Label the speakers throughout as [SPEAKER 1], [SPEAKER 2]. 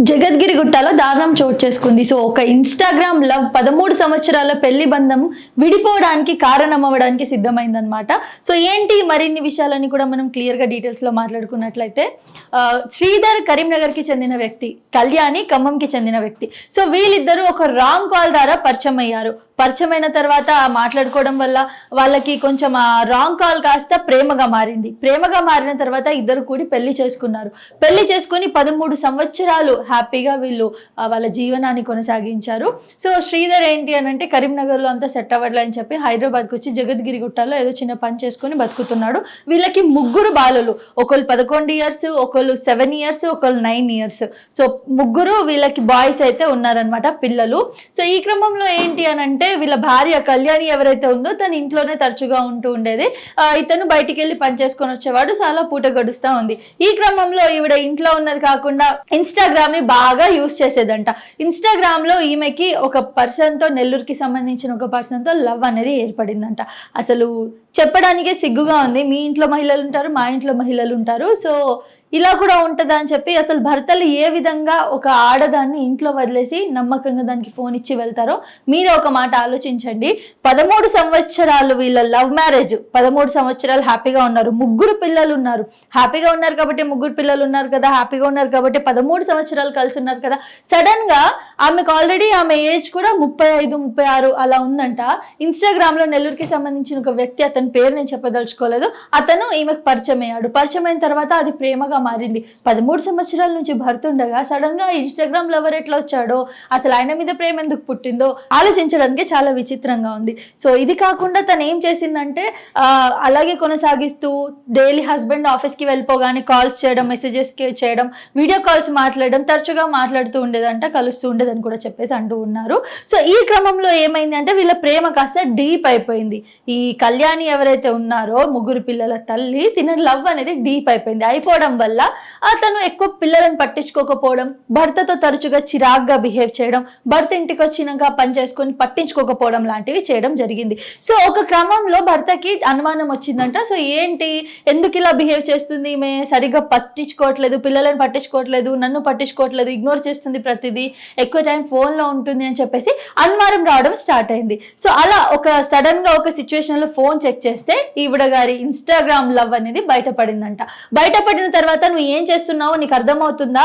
[SPEAKER 1] జగద్గిరి గుట్టలో దారుణం చోటు చేసుకుంది. సో ఒక ఇన్స్టాగ్రామ్ లవ్ పదమూడు సంవత్సరాల పెళ్ళి బంధం విడిపోవడానికి కారణం అవ్వడానికి సిద్ధమైందనమాట సో ఏంటి మరిన్ని విషయాలని కూడా మనం క్లియర్గా డీటెయిల్స్లో మాట్లాడుకున్నట్లయితే శ్రీధర్ కరీంనగర్కి చెందిన వ్యక్తి కళ్యాణి ఖమ్మంకి చెందిన వ్యక్తి. సో వీళ్ళిద్దరూ ఒక రాంగ్ కాల్ ద్వారా పరిచయం అయ్యారు. పరిచయమైన తర్వాత మాట్లాడుకోవడం వల్ల వాళ్ళకి కొంచెం ఆ రాంగ్ కాల్ కాస్త ప్రేమగా మారింది. ప్రేమగా మారిన తర్వాత ఇద్దరు కూడి పెళ్ళి చేసుకున్నారు. పెళ్ళి చేసుకుని పదమూడు సంవత్సరాలు హ్యాపీగా వీళ్ళు వాళ్ళ జీవనాన్ని కొనసాగించారు. సో శ్రీధర్ ఏంటి అని అంటే కరీంనగర్లో అంతా సెట్ అవ్వట్లే అని చెప్పి హైదరాబాద్కి వచ్చి జగద్గిరి గుట్టలో ఏదో చిన్న పని చేసుకుని బతుకుతున్నాడు. వీళ్ళకి ముగ్గురు బాలలు ఒకళ్ళు పదకొండు ఇయర్స్ ఒకళ్ళు సెవెన్ ఇయర్స్ ఒకళ్ళు నైన్ ఇయర్స్. సో ముగ్గురు వీళ్ళకి బాయ్స్ అయితే ఉన్నారనమాట పిల్లలు. సో ఈ క్రమంలో ఏంటి అని అంటే వీళ్ళ భార్య కళ్యాణి ఎవరైతే ఉందో తన ఇంట్లోనే తరచుగా ఉంటూ ఉండేది. ఇతను బయటికి వెళ్ళి పని చేసుకొని వచ్చేవాడు చాలా పూట గడుస్తూ ఉంది. ఈ క్రమంలో ఈవిడ ఇంట్లో ఉన్నది కాకుండా ఇన్స్టాగ్రామ్ ఇన్స్టాగ్రామ్ని బాగా యూస్ చేసేదంట. ఇన్స్టాగ్రామ్లో ఈమెకి ఒక పర్సన్తో నెల్లూరుకి సంబంధించిన ఒక పర్సన్తో లవ్ అనేది ఏర్పడిందంట. అసలు చెప్పడానికే సిగ్గుగా ఉంది. మీ ఇంట్లో మహిళలు ఉంటారు మా ఇంట్లో మహిళలు ఉంటారు. సో ఇలా కూడా ఉంటుందా అని చెప్పి అసలు భర్తలు ఏ విధంగా ఒక ఆడదాన్ని ఇంట్లో వదిలేసి నమ్మకంగా దానికి ఫోన్ ఇచ్చి వెళ్తారో మీరు ఒక మాట ఆలోచించండి. పదమూడు సంవత్సరాలు వీళ్ళ లవ్ మ్యారేజ్ పదమూడు సంవత్సరాలు హ్యాపీగా ఉన్నారు ముగ్గురు పిల్లలు ఉన్నారు. హ్యాపీగా ఉన్నారు కాబట్టి ముగ్గురు పిల్లలు ఉన్నారు కదా హ్యాపీగా ఉన్నారు కాబట్టి పదమూడు సంవత్సరాలు కలిసి ఉన్నారు కదా. సడన్గా ఆమెకు ఆల్రెడీ ఆమె ఏజ్ కూడా ముప్పై ఐదు ముప్పై ఆరు అలా ఉందంట. ఇన్స్టాగ్రామ్లో నెల్లూరుకి సంబంధించిన ఒక వ్యక్తి అతని పేరు నేను చెప్పదలుచుకోలేదు. అతను ఈమెకు పరిచయం అయ్యాడు. పరిచయం అయిన తర్వాత అది ప్రేమగా మారింది. పదమూడు సంవత్సరాల నుంచి భర్త ఉండగా సడన్గా ఇన్స్టాగ్రామ్ లవర్ ఎట్లా వచ్చాడో అసలు ఆయన మీద ప్రేమ ఎందుకు పుట్టిందో ఆలోచించడానికి చాలా విచిత్రంగా ఉంది. సో ఇది కాకుండా తను ఏం చేసిందంటే అలాగే కొనసాగిస్తూ డైలీ హస్బెండ్ ఆఫీస్కి వెళ్ళిపోగానే కాల్స్ చేయడం మెసేజెస్ చేయడం వీడియో కాల్స్ మాట్లాడడం తరచుగా మాట్లాడుతూ ఉండేదంట కలుస్తూ ఉండేదని కూడా చెప్పేసి అంటూ ఉన్నారు. సో ఈ క్రమంలో ఏమైంది అంటే వీళ్ళ ప్రేమ కాస్త డీప్ అయిపోయింది. ఈ కళ్యాణి ఎవరైతే ఉన్నారో ముగ్గురు పిల్లల తల్లి తిన లవ్ అనేది డీప్ అయిపోయింది. అయిపోవడం వల్ల అతను ఎక్కువ పిల్లలను పట్టించుకోకపోవడం భర్తతో తరచుగా చిరాగ్గా బిహేవ్ చేయడం భర్త ఇంటికి వచ్చినాక పని చేసుకొని పట్టించుకోకపోవడం లాంటివి చేయడం జరిగింది. సో ఒక క్రమంలో భర్తకి అనుమానం వచ్చిందంట. సో ఏంటి? ఎందుకు ఇలా బిహేవ్ చేస్తుంది ఈమె? సరిగ్గా పట్టించుకోవట్లేదు పిల్లలను పట్టించుకోవట్లేదు నన్ను పట్టించుకోవట్లేదు ఇగ్నోర్ చేస్తుంది ప్రతిదీ ఎక్కువ టైం ఫోన్లో ఉంటుంది అని చెప్పేసి అనుమానం రావడం స్టార్ట్ అయింది. సో అలా ఒక సడన్గా ఒక సిచ్యువేషన్లో ఫోన్ చెక్ చేస్తే ఈవిడ గారి ఇన్స్టాగ్రామ్ లవ్ అనేది బయటపడిందంట. బయటపడిన తర్వాత నువ్వు ఏం చేస్తున్నావో నీకు అర్థమవుతుందా?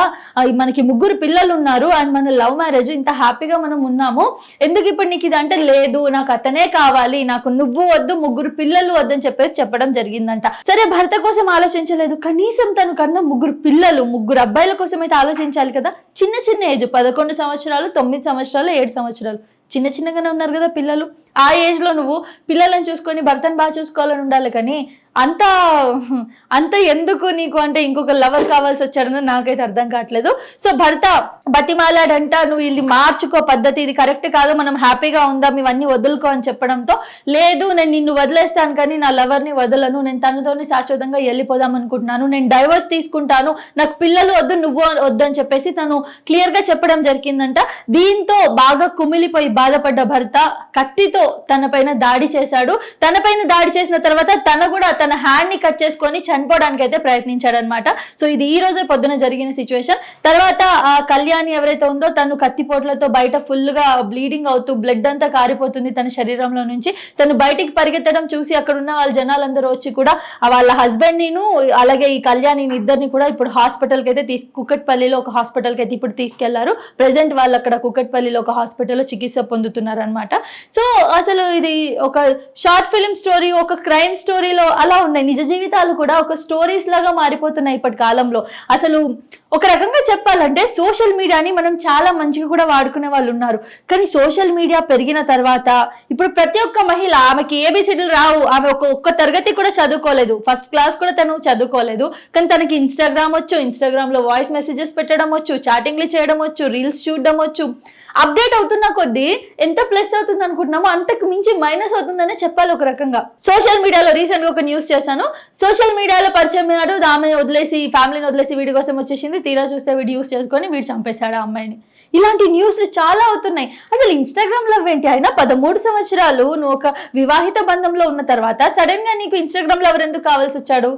[SPEAKER 1] మనకి ముగ్గురు పిల్లలు ఉన్నారు అండ్ మన లవ్ మ్యారేజ్ ఇంత హ్యాపీగా మనం ఉన్నాము. ఎందుకు ఇప్పుడు నీకు ఇది అంటే లేదు నాకు అతనే కావాలి నాకు నువ్వు వద్దు ముగ్గురు పిల్లలు వద్దని చెప్పేసి చెప్పడం జరిగిందంట. సరే భర్త కోసం ఆలోచించలేదు. కనీసం తను కన్నా ముగ్గురు పిల్లలు ముగ్గురు అబ్బాయిల కోసం అయితే ఆలోచించాలి కదా? చిన్న చిన్న ఏజ్ పదకొండు సంవత్సరాలు తొమ్మిది సంవత్సరాలు ఏడు సంవత్సరాలు. చిన్న చిన్నగానే ఉన్నారు కదా పిల్లలు. ఆ ఏజ్లో నువ్వు పిల్లలను చూసుకొని భర్తను బాగా చూసుకోవాలని ఉండాలి కానీ అంత అంత ఎందుకు నీకు అంటే ఇంకొక లవర్ కావాల్సి వచ్చాడని నాకైతే అర్థం కావట్లేదు. సో భర్త బతిమాలాడంట నువ్వు ఇది మార్చుకో పద్ధతి ఇది కరెక్ట్ కాదు మనం హ్యాపీగా ఉందాం ఇవన్నీ వదులుకో అని చెప్పడంతో లేదు నేను నిన్ను వదిలేస్తాను కానీ నా లవర్ని వదలను నేను తనతోనే శాశ్వతంగా వెళ్ళిపోదాం అనుకుంటున్నాను నేను డైవర్స్ తీసుకుంటాను నాకు పిల్లలు వద్దు నువ్వు వద్దు అని చెప్పేసి తను క్లియర్గా చెప్పడం జరిగిందంట. దీంతో బాగా కుమిలిపోయి బాధపడ్డ భర్త కత్తితో తన పైన దాడి చేశాడు. తన పైన దాడి చేసిన తర్వాత తన కూడా తన హ్యాండ్ని కట్ చేసుకొని చనిపోవడానికి అయితే ప్రయత్నించాడు అనమాట సో ఇది ఈ రోజే పొద్దున జరిగిన సిచ్యువేషన్ తర్వాత ఆ కళ్యాణి ఎవరైతే ఉందో తను కత్తిపోట్లతో బయట ఫుల్గా బ్లీడింగ్ అవుతూ బ్లడ్ అంతా కారిపోతుంది తన శరీరంలో నుంచి. తను బయటికి పరిగెత్తడం చూసి అక్కడ ఉన్న వాళ్ళ జనాలందరూ వచ్చి కూడా వాళ్ళ హస్బెండ్ నిను అలాగే ఈ కళ్యాణి ఇద్దరిని కూడా ఇప్పుడు హాస్పిటల్కి అయితే తీసుకు కుక్కట్పల్లిలో ఒక హాస్పిటల్కి అయితే ఇప్పుడు తీసుకెళ్ళారు. ప్రెసెంట్ వాళ్ళు అక్కడ కుక్కట్పల్లిలో ఒక హాస్పిటల్లో చికిత్స పొందుతున్నారు అనమాట సో అసలు ఇది ఒక షార్ట్ ఫిల్మ్ స్టోరీ ఒక క్రైమ్ స్టోరీలో అలా ఉన్నాయి. నిజ జీవితాలు కూడా ఒక స్టోరీస్ లాగా మారిపోతున్నాయి ఇప్పటి కాలంలో. అసలు ఒక రకంగా చెప్పాలంటే సోషల్ మీడియాని మనం చాలా మంచిగా కూడా వాడుకునే వాళ్ళు ఉన్నారు. కానీ సోషల్ మీడియా పెరిగిన తర్వాత ఇప్పుడు ప్రతి ఒక్క మహిళ ఆమెకి ఏబిసిడీలు రావు. ఆమె ఒక ఒక్క తరగతి కూడా చదువుకోలేదు. ఫస్ట్ క్లాస్ కూడా తను చదువుకోలేదు. కానీ తనకి ఇన్స్టాగ్రామ్ వచ్చు ఇన్స్టాగ్రామ్లో వాయిస్ మెసేజెస్ పెట్టడం వచ్చు చాటింగ్లు చేయడం వచ్చు రీల్స్ చూడడం వచ్చు. అప్డేట్ అవుతున్న కొద్దీ ఎంత ప్లస్ అవుతుంది అనుకుంటున్నామో అంతకు మించి మైనస్ అవుతుందనే చెప్పాలి ఒక రకంగా. సోషల్ మీడియాలో రీసెంట్గా ఒక న్యూస్ చేశాను. సోషల్ మీడియాలో పరిచయం అయ్యాడు ఆమె వదిలేసి ఫ్యామిలీని వదిలేసి వీడి కోసం వచ్చేసింది. తీరా చూస్తే వీడు యూస్ చేసుకొని వీడు చంపేశాడు ఆ అమ్మాయిని. ఇలాంటి న్యూస్ చాలా అవుతున్నాయి. అసలు ఇన్స్టాగ్రామ్ లవ్ ఏంటి? అయినా పదమూడు సంవత్సరాలు నువ్వు ఒక వివాహిత బంధంలో ఉన్న తర్వాత సడన్గా నీకు ఇన్స్టాగ్రామ్ లవర్ ఎందుకు కావాల్సి వచ్చాడు?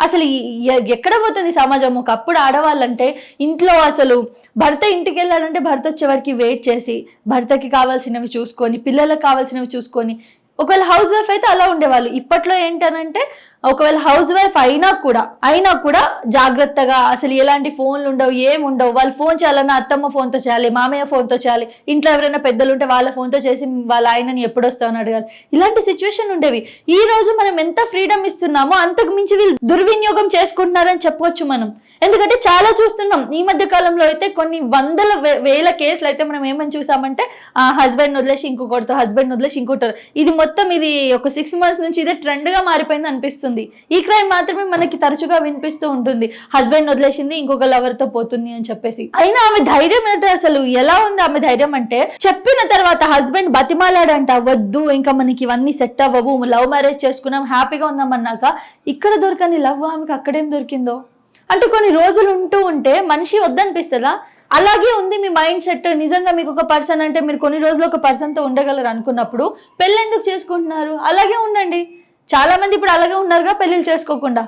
[SPEAKER 1] అసలు ఈ- ఎ- ఎక్కడ పోతుంది సమాజం? ఒకప్పుడు ఆడవాళ్ళంటే ఇంట్లో అసలు భర్త ఇంటికి వెళ్ళాలంటే భర్త వచ్చే వెయిట్ చేసి భర్తకి కావాల్సినవి చూసుకొని పిల్లలకు కావాల్సినవి చూసుకొని ఒకవేళ హౌస్ వైఫ్ అయితే అలా ఉండేవాళ్ళు. ఇప్పట్లో ఏంటనంటే ఒకవేళ హౌస్ వైఫ్ అయినా కూడా అయినా కూడా జాగ్రత్తగా అసలు ఎలాంటి ఫోన్లు ఉండవు ఏమి ఉండవు. వాళ్ళు ఫోన్ చేయాలన్నా అత్తమ్మ ఫోన్తో చేయాలి మామయ్య ఫోన్తో చేయాలి. ఇంట్లో ఎవరైనా పెద్దలు ఉంటే వాళ్ళ ఫోన్తో చేసి వాళ్ళ ఆయనని ఎప్పుడు వస్తామని అడగాలి. ఇలాంటి సిచ్యువేషన్ ఉండేవి. ఈ రోజు మనం ఎంత ఫ్రీడమ్ ఇస్తున్నామో అంతకు మించి వీళ్ళు దుర్వినియోగం చేసుకుంటున్నారని చెప్పవచ్చు మనం. ఎందుకంటే చాలా చూస్తున్నాం. ఈ మధ్య కాలంలో అయితే కొన్ని వందల వే- వేల కేసులు అయితే మనం ఏమని చూసామంటే ఆ హస్బెండ్ వదిలేసి ఇంకొకటితో హస్బెండ్ వదిలేసి ఇంకోటారు ఇది మొత్తం ఇది ఒక సిక్స్ మంత్స్ నుంచి ఇదే ట్రెండ్గా మారిపోయింది అనిపిస్తుంది. ఈ క్రైమ్ మాత్రమే మనకి తరచుగా వినిపిస్తూ ఉంటుంది. హస్బెండ్ వదిలేసింది ఇంకొక లవర్తో పోతుంది అని చెప్పేసి. అయినా ఆమె ధైర్యం అంటే అసలు ఎలా ఉంది ఆమె ధైర్యం అంటే చెప్పిన తర్వాత హస్బెండ్ బతిమాలాడంట వద్దు ఇంకా మనకి ఇవన్నీ సెట్ అవ్వవు లవ్ మ్యారేజ్ చేసుకున్నాం హ్యాపీగా ఉందాం అన్నాక ఇక్కడ దొరకని లవ్ ఆమెకి అక్కడేం దొరికిందో? అంటే కొన్ని రోజులు ఉంటూ ఉంటే మనిషి వద్దనిపిస్తుందా? అలాగే ఉంది మీ మైండ్ సెట్. నిజంగా మీకు ఒక పర్సన్ అంటే మీరు కొన్ని రోజులు ఒక పర్సన్తో ఉండగలరు అనుకున్నప్పుడు పెళ్ళి ఎందుకు చేసుకుంటున్నారు? అలాగే ఉండండి. చాలామంది ఇప్పుడు అలాగే ఉన్నారుగా పెళ్ళిళ్ళు చేసుకోకుండా.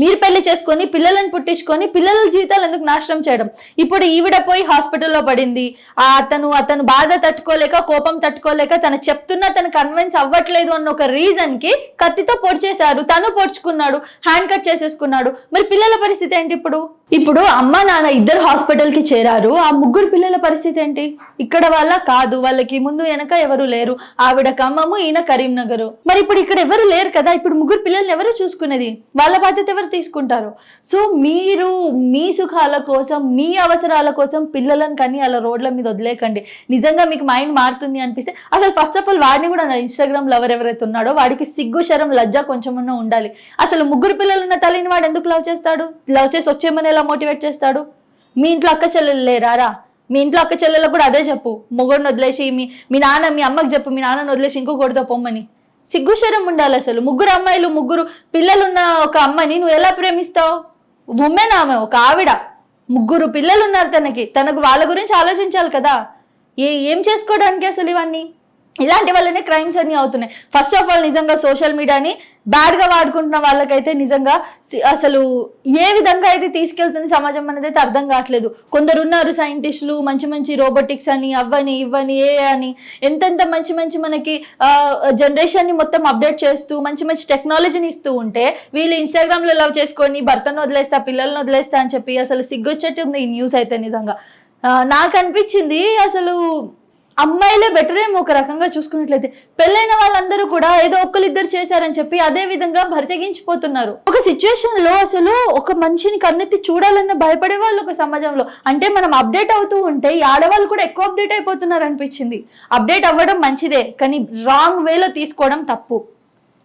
[SPEAKER 1] మీరు పెళ్ళి చేసుకొని పిల్లలను పుట్టించుకొని పిల్లల జీవితాలు ఎందుకు నాశనం చేయడం? ఇప్పుడు ఈవిడ పోయి హాస్పిటల్లో పడింది. ఆ అతను అతను బాధ తట్టుకోలేక కోపం తట్టుకోలేక తను చెప్తున్నా తను కన్విన్స్ అవ్వట్లేదు అన్న ఒక రీజన్కి కత్తితో పొడిచేశారు. తను పొడుచుకున్నాడు హ్యాండ్ కట్ చేసేసుకున్నాడు. మరి పిల్లల పరిస్థితి ఏంటి ఇప్పుడు? ఇప్పుడు అమ్మ నాన్న ఇద్దరు హాస్పిటల్కి చేరారు. ఆ ముగ్గురు పిల్లల పరిస్థితి ఏంటి? ఇక్కడ వాళ్ళ కాదు వాళ్ళకి ముందు వెనక ఎవరు లేరు? ఆవిడ ఖమ్మము ఈయన కరీంనగర్. మరి ఇప్పుడు ఇక్కడ ఎవరు లేరు కదా? ఇప్పుడు ముగ్గురు పిల్లల్ని ఎవరు చూసుకునేది? వాళ్ళ బాధ్యత ఎవరు తీసుకుంటారు? సో మీరు మీ సుఖాల కోసం మీ అవసరాల కోసం పిల్లలను కానీ అలా రోడ్ల మీద వదిలేకండి. నిజంగా మీకు మైండ్ మారుతుంది అనిపిస్తే అసలు ఫస్ట్ ఆఫ్ ఆల్ వాడిని కూడా ఇన్స్టాగ్రామ్ లవర్ ఎవరైతే ఉన్నాడో వాడికి సిగ్గు శరం లజ్జ కొంచెమన్నా ఉండాలి. అసలు ముగ్గురు పిల్లలు ఉన్న తల్లిని వాడు ఎందుకు లవ్ చేస్తాడు? లవ్ చేసి వచ్చేమనే ఎలా మోటివేట్ చేస్తాడు? మీ ఇంట్లో అక్క చెల్లెలు లేరారా? మీ ఇంట్లో అక్క చెల్లెలకు కూడా అదే చెప్పు. మొగుడిని వదిలేసి మీ మీ నాన్న మీ అమ్మకి చెప్పు. మీ నాన్నని వదిలేసి ఇంకొకటితో పొమ్మని. సిగ్గుశరం ఉండాలి అసలు. ముగ్గురు అమ్మాయిలు ముగ్గురు పిల్లలున్న ఒక అమ్మని నువ్వు ఎలా ప్రేమిస్తావు? ఉమెన్ ఆమె ఒక ఆవిడ. ముగ్గురు పిల్లలు ఉన్నారు తనకి. తనకు వాళ్ళ గురించి ఆలోచించాలి కదా. ఏ ఏం చేసుకోవడానికి అసలు ఇవన్నీ? ఇలాంటి వల్లనే క్రైమ్స్ అన్ని అవుతున్నాయి. ఫస్ట్ ఆఫ్ ఆల్ నిజంగా సోషల్ మీడియాని బ్యాడ్గా వాడుకుంటున్న వాళ్ళకైతే నిజంగా అసలు ఏ విధంగా అయితే తీసుకెళ్తుంది సమాజం అనేది అయితే అర్థం కావట్లేదు. కొందరు ఉన్నారు సైంటిస్టులు మంచి మంచి రోబోటిక్స్ అని అవ్వని ఇవ్వని ఏ అని. ఎంతెంత మంచి మంచి మనకి జనరేషన్ని మొత్తం అప్డేట్ చేస్తూ మంచి మంచి టెక్నాలజీని ఇస్తూ ఉంటే వీళ్ళు ఇన్స్టాగ్రామ్లో లవ్ చేసుకొని భర్తను వదిలేస్తా పిల్లల్ని వదిలేస్తా అని చెప్పి అసలు సిగ్గొచ్చేట్టుంది ఈ న్యూస్ అయితే నిజంగా. నాకు అనిపించింది అసలు అమ్మాయిలే బెటర్ ఏమో ఒక రకంగా చూసుకున్నట్లయితే. పెళ్ళైన వాళ్ళందరూ కూడా ఏదో ఒక్కరిద్దరు చేశారని చెప్పి అదే విధంగా భరితెగించిపోతున్నారు. ఒక సిచ్యువేషన్లో అసలు ఒక మనిషిని కన్నెత్తి చూడాలన్న భయపడే వాళ్ళు ఒక సమాజంలో. అంటే మనం అప్డేట్ అవుతూ ఉంటే ఈ ఆడవాళ్ళు కూడా ఎక్కువ అప్డేట్ అయిపోతున్నారు అనిపించింది. అప్డేట్ అవ్వడం మంచిదే కానీ రాంగ్ వేలో తీసుకోవడం తప్పు.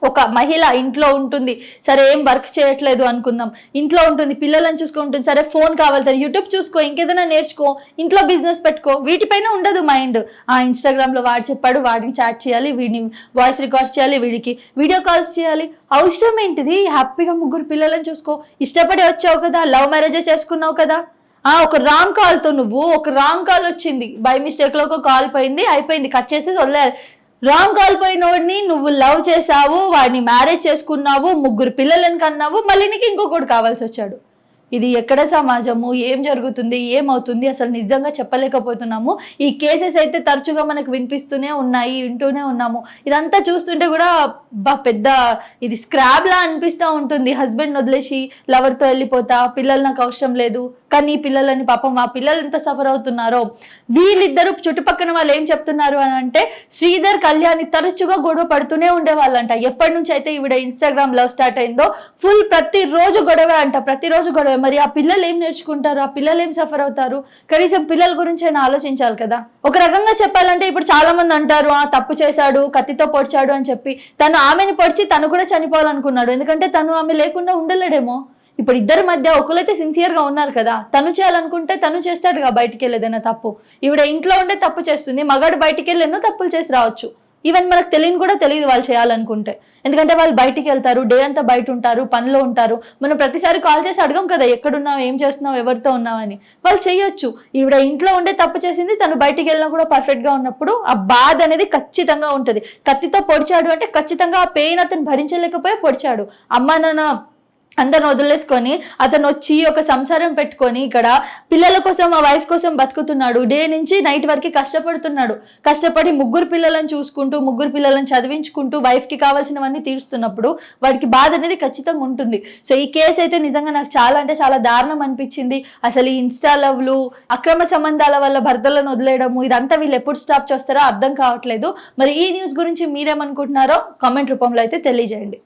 [SPEAKER 1] ఒక మహిళ ఇంట్లో ఉంటుంది సరే ఏం వర్క్ చేయట్లేదు అనుకుందాం. ఇంట్లో ఉంటుంది పిల్లలను చూసుకుంటుంది సరే ఫోన్ కావాలి సరే యూట్యూబ్ చూసుకో ఇంకేదైనా నేర్చుకో ఇంట్లో బిజినెస్ పెట్టుకో వీటిపైన ఉండదు మైండ్. ఆ ఇన్స్టాగ్రామ్లో వాడు చెప్పాడు వాడిని చాట్ చేయాలి వీడిని వాయిస్ రికార్డ్స్ చేయాలి వీడికి వీడియో కాల్స్ చేయాలి. అవసరం ఏంటిది? హ్యాపీగా ముగ్గురు పిల్లలను చూసుకో. ఇష్టపడి వచ్చావు కదా లవ్ మ్యారేజే చేసుకున్నావు కదా? ఆ ఒక రాంగ్ కాల్తో నువ్వు ఒక రాంగ్ కాల్ వచ్చింది. బై మిస్టేక్లో ఒక కాల్ పోయింది అయిపోయింది. కట్ చేసేసి వదిలేదు రాంగ్ కాల్ పోయినోడిని నువ్వు లవ్ చేసావు వాడిని మ్యారేజ్ చేసుకున్నావు ముగ్గురు పిల్లలను కన్నావు మళ్ళీ నీకు ఇంకొకటి కావాల్సి వచ్చాడు. ఇది ఎక్కడ సమాజము? ఏం జరుగుతుంది? ఏమవుతుంది? అసలు నిజంగా చెప్పలేకపోతున్నాము. ఈ కేసెస్ అయితే తరచుగా మనకు వినిపిస్తూనే ఉన్నాయి వింటూనే ఉన్నాము. ఇదంతా చూస్తుంటే కూడా బా పెద్ద ఇది స్క్రాబ్ లా అనిపిస్తూ ఉంటుంది. హస్బెండ్ వదిలేసి లవర్తో వెళ్ళిపోతా పిల్లలు నాకు అవసరం లేదు. కానీ పిల్లలని పాపం ఆ పిల్లలు ఎంత సఫర్ అవుతున్నారో. వీళ్ళిద్దరు చుట్టుపక్కన వాళ్ళు ఏం చెప్తున్నారు అని అంటే శ్రీధర్ కళ్యాణి తరచుగా గొడవ పడుతూనే ఉండేవాళ్ళంట. ఎప్పటి నుంచి అయితే ఈవిడ ఇన్స్టాగ్రామ్ లవ్ స్టార్ట్ అయిందో ఫుల్ ప్రతిరోజు గొడవ అంట. ప్రతిరోజు గొడవ. మరి ఆ పిల్లలు ఏం నేర్చుకుంటారు? ఆ పిల్లలు ఏం సఫర్ అవుతారు? కనీసం పిల్లల గురించి అయినా ఆలోచించాలి కదా? ఒక రకంగా చెప్పాలంటే ఇప్పుడు చాలా మంది అంటారు ఆ తప్పు చేశాడు కత్తితో పొడిచాడు అని చెప్పి. తను ఆమెను పొడిచి తను కూడా చనిపోవాలనుకున్నాడు. ఎందుకంటే తను ఆమె లేకుండా ఉండలేడేమో. ఇప్పుడు ఇద్దరి మధ్య ఒకరైతే సిన్సియర్గా ఉన్నారు కదా? తను చేయాలనుకుంటే తను చేస్తాడుగా బయటికి వెళ్ళేదైనా తప్పు. ఈవిడ ఇంట్లో ఉండే తప్పు చేస్తుంది మగాడు బయటికి వెళ్ళి ఎన్నో తప్పులు చేసి రావచ్చు. ఈవెన్ మనకు తెలియని కూడా తెలియదు వాళ్ళు చేయాలనుకుంటే. ఎందుకంటే వాళ్ళు బయటికి వెళ్తారు డే అంతా బయట ఉంటారు పనిలో ఉంటారు. మనం ప్రతిసారి కాల్ చేసి అడగం కదా ఎక్కడున్నావు ఏం చేస్తున్నావు ఎవరితో ఉన్నావని. వాళ్ళు చేయొచ్చు. ఈవిడ ఇంట్లో ఉండే తప్పు చేసింది తను బయటికి వెళ్ళినా కూడా పర్ఫెక్ట్గా ఉన్నప్పుడు ఆ బాధ అనేది ఖచ్చితంగా ఉంటుంది. కత్తితో పొడిచాడు అంటే ఖచ్చితంగా ఆ పెయిన్ అతను భరించలేకపోయి పొడిచాడు. అమ్మా నాన్న అందరిని వదిలేసుకొని అతను వచ్చి ఒక సంసారం పెట్టుకొని ఇక్కడ పిల్లల కోసం ఆ వైఫ్ కోసం బతుకుతున్నాడు. డే నుంచి నైట్ వరకు కష్టపడుతున్నాడు. కష్టపడి ముగ్గురు పిల్లలను చూసుకుంటూ ముగ్గురు పిల్లలను చదివించుకుంటూ వైఫ్కి కావాల్సినవన్నీ తీరుస్తున్నప్పుడు వాడికి బాధ అనేది ఖచ్చితంగా ఉంటుంది. సో ఈ కేసు అయితే నిజంగా నాకు చాలా అంటే చాలా దారుణం అనిపించింది. అసలు ఈ ఇన్స్టా లవ్లు అక్రమ సంబంధాల వల్ల భర్తలను వదిలేయడము ఇదంతా వీళ్ళు ఎప్పుడు స్టాప్ చేస్తారో అర్థం కావట్లేదు. మరి ఈ న్యూస్ గురించి మీరేమనుకుంటున్నారో కామెంట్ రూపంలో అయితే తెలియజేయండి.